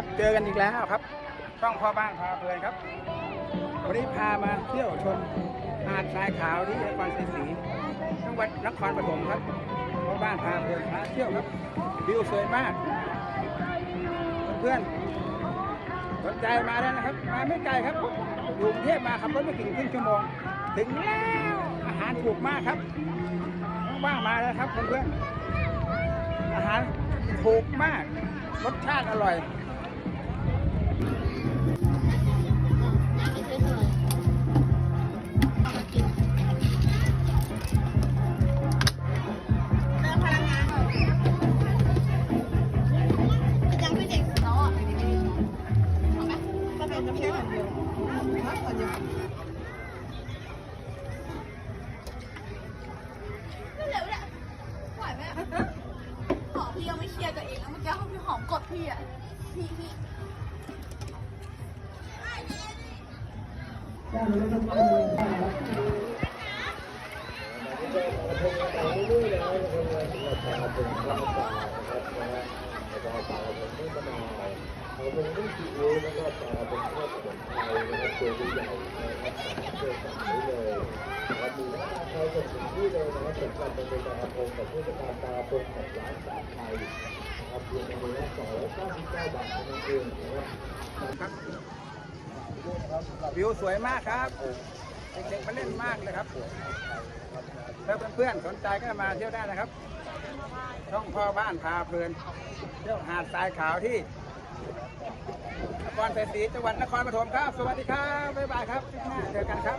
ครับ เจอกันอีกแล้วครับ ช่องพ่อบ้านพาเพลินครับ วันนี้พามาเที่ยวชมหาดทรายขาวที่นครศรีศรีจังหวัดนครปฐมครับพ่อบ้านพาเพลินพาเที่ยวครับ วิวสวยมาก เพื่อนสนใจมาแล้วนะครับ มาไม่ไกลครับอยู่กรุงเทพมาขับรถไม่ถึงครึ่งชั่วโมง ถึงแล้วอาหารถูกมากครับว่างมาแล้วครับเพื่อนๆอาหารถูกมาก รสชาติอร่อย เร็วเนี่ยไหวไหมหอมพี่ยังไม่เคลียร์ตัวเองแล้วเมื่อกี้พี่หอมกดพี่อะพี่พี่ ครับวิวสวยมากครับเด็กๆมาเล่นมากเลยครับถ้าเพื่อนๆสนใจก็มาเที่ยวได้นะครับช่องพ่อบ้านพาเพลินเที่ยวหาดทรายขาวที่ นครศรษฐีจังหวัดนครปฐมครับ สวัสดีครับ บ๊ายบายครับเจอกันครับ